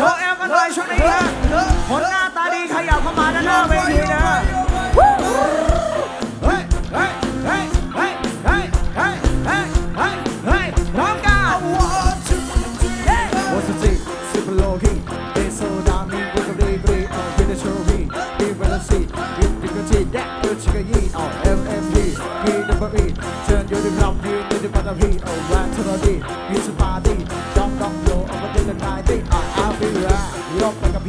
ชอ์แอลกันหน่อยช่วงนี้นะคนหน้าตาดีขยับเข้ามาด้านหน้าเวทีนะเ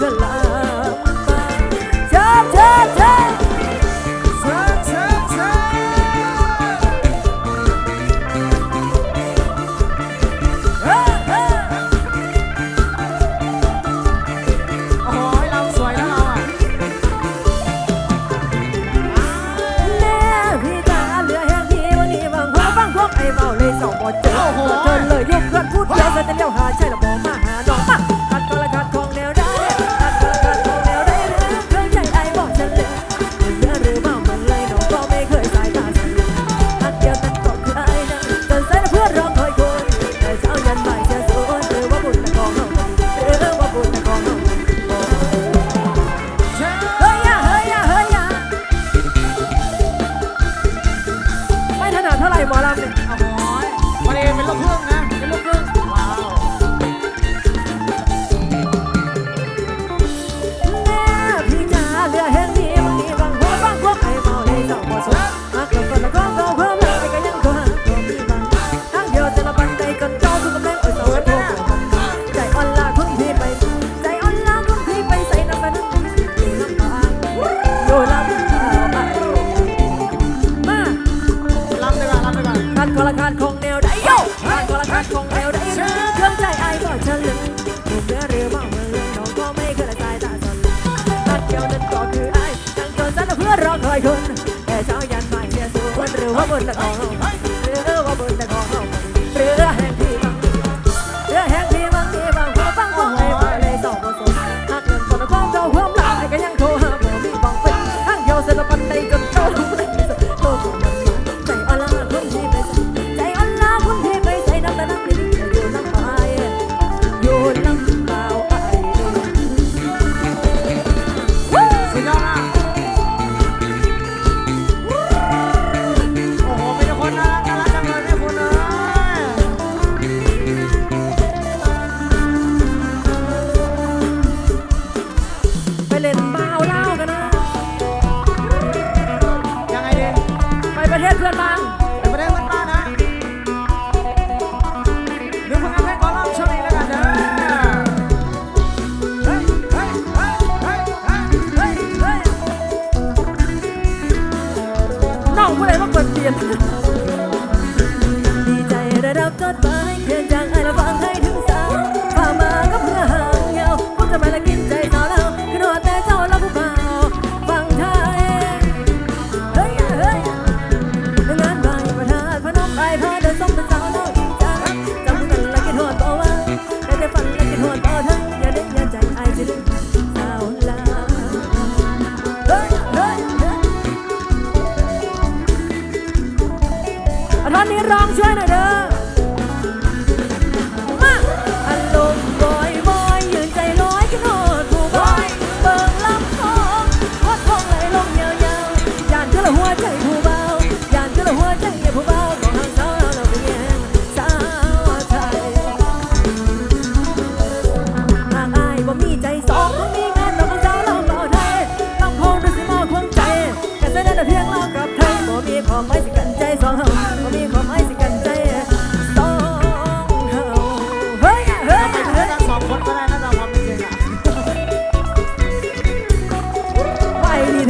the light. านของแนวได้โยกบ้านขอละครของแนวได้หรือเครื่องใจไอ้ก็ฉลึงผมเนื้อเรือบ้าเมืองเรืองน้องก็ไม่เคยละสายตาสนนัดเดียวนั้นก็คือไอ้ตั้งตนสั้นเพื่อรอคอยคุณแต่เช้ายันไม่เชื่อสู้คนหรือว่าบนตะกอง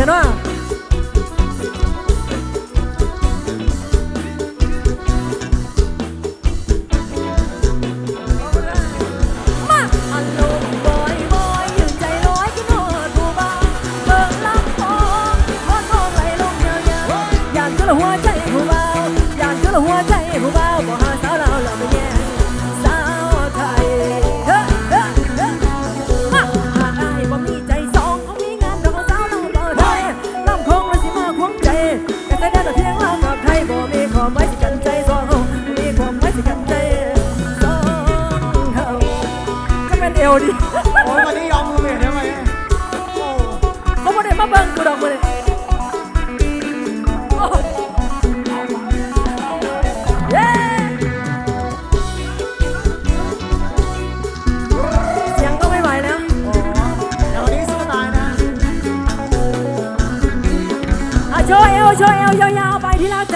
thế đó là hoa chạy hồ bao, đàn cứ là hoa chạy phù bao. 你。